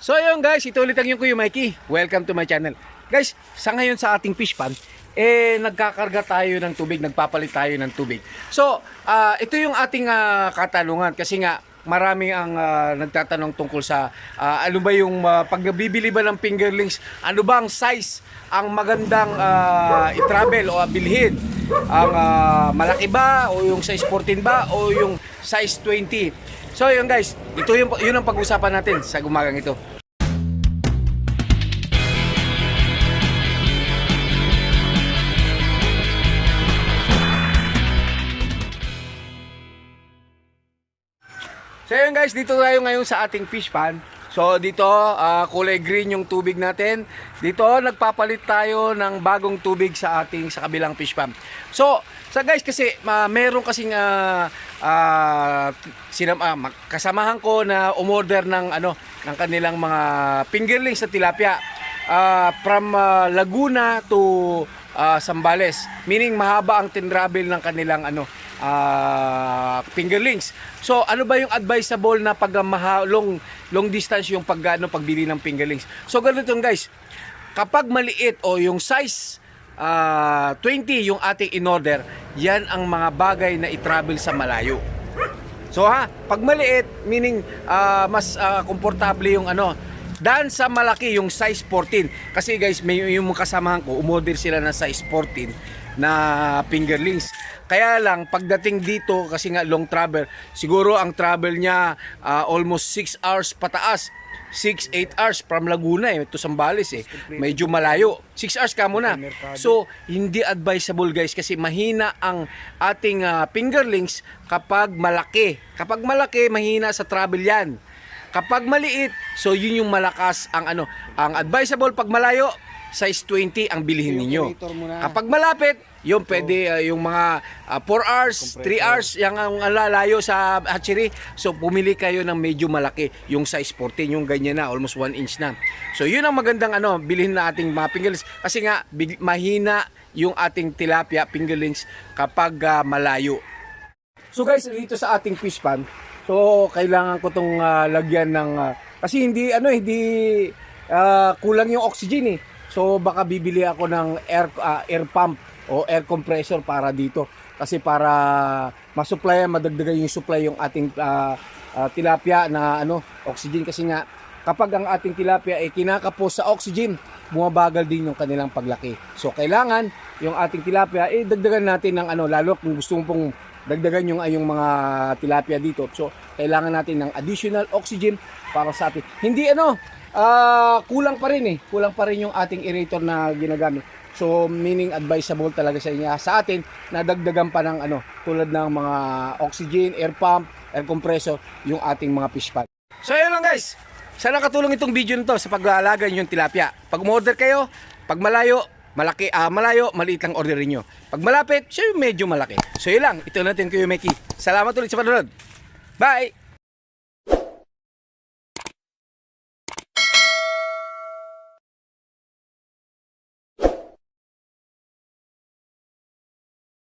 So ayun guys, ito ulit ang yung Kuya Mikey. Welcome to my channel. Guys, sa ngayon sa ating fish pan, eh nagkakarga tayo ng tubig, nagpapalit tayo ng tubig. So, ah, ito yung ating ah, katanungan kasi nga marami ang ah, nagtatanong tungkol sa ah, ano ba yung ah, pag ba ng fingerlings, ano ba ang size ang magandang ah, i-travel o bilhin? Ang ah, malaki ba o yung size 14 ba o yung size 20? So yun guys, ito yung yun ang pag-usapan natin sa gumagang ito. So yun guys, dito tayo ngayon sa ating fish pan. So dito, ah, kulay green yung tubig natin. Dito, nagpapalit tayo ng bagong tubig sa ating sa kabilang fish pan. So, sa guys kasi ma meron kasing ah, ah, sinam, mag- kasamahan ko na umorder ng ano ng kanilang mga fingerlings sa tilapia Ah, from ah, Laguna to ah, Sambales. Meaning mahaba ang tinravel ng kanilang ano ah, fingerlings. So ano ba yung advisable na pag ah, maha, long long distance yung pag ano pagbili ng fingerlings? So ganito guys. Kapag maliit o yung size ah, 20 yung ating in-order, yan ang mga bagay na i-travel sa malayo. So ha, pag maliit, meaning ah, mas ah, komportable yung ano, dan sa malaki yung size 14. Kasi guys, may yung kasamahan ko, umorder sila ng size 14 na fingerlings. Kaya lang, pagdating dito, kasi nga long travel, siguro ang travel niya ah, almost 6 hours pataas. 6, 8 hours from Laguna eh, to Sambales eh. Medyo malayo. 6 hours ka muna. So, hindi advisable guys kasi mahina ang ating ah, fingerlings kapag malaki. Kapag malaki, mahina sa travel yan. Kapag maliit, so yun yung malakas ang ano, ang advisable pag malayo, size 20 ang bilhin ninyo. Kapag malapit, yung pwede ah, yung mga 4 hours, 3 hours yung ang lalayo sa hatchery. So pumili kayo ng medyo malaki, yung size 14, yung ganyan na, almost 1 inch na. So yun ang magandang ano, bilhin na ating mga fingerlings kasi nga big- mahina yung ating tilapia fingerlings kapag ah, malayo. So guys, dito sa ating fish pan, so kailangan ko tong ah, lagyan ng ah, kasi hindi ano hindi ah, kulang yung oxygen eh. So baka bibili ako ng air ah, air pump o air compressor para dito kasi para masupply madagdagan yung supply yung ating ah, ah, tilapia na ano oxygen kasi nga kapag ang ating tilapia ay kinakapos sa oxygen bumabagal din yung kanilang paglaki. So kailangan yung ating tilapia eh dagdagan natin ng ano lalo kung gusto mo pong dagdagan yung yung mga tilapia dito. So kailangan natin ng additional oxygen para sa atin. Hindi ano ah, kulang pa rin eh. Kulang pa rin yung ating aerator na ginagamit. So meaning advisable talaga sa inyo sa atin na dagdagan pa ng ano tulad ng mga oxygen, air pump, air compressor yung ating mga fish pad. So ayun lang guys. Sana katulong itong video nito sa pag-aalaga yung tilapia. Pag umorder kayo, pag malayo, malaki, ah malayo, maliit lang orderin nyo. Pag malapit, siya yung medyo malaki. So yun lang, ito natin kayo Mikey. Salamat ulit sa panonood. Bye!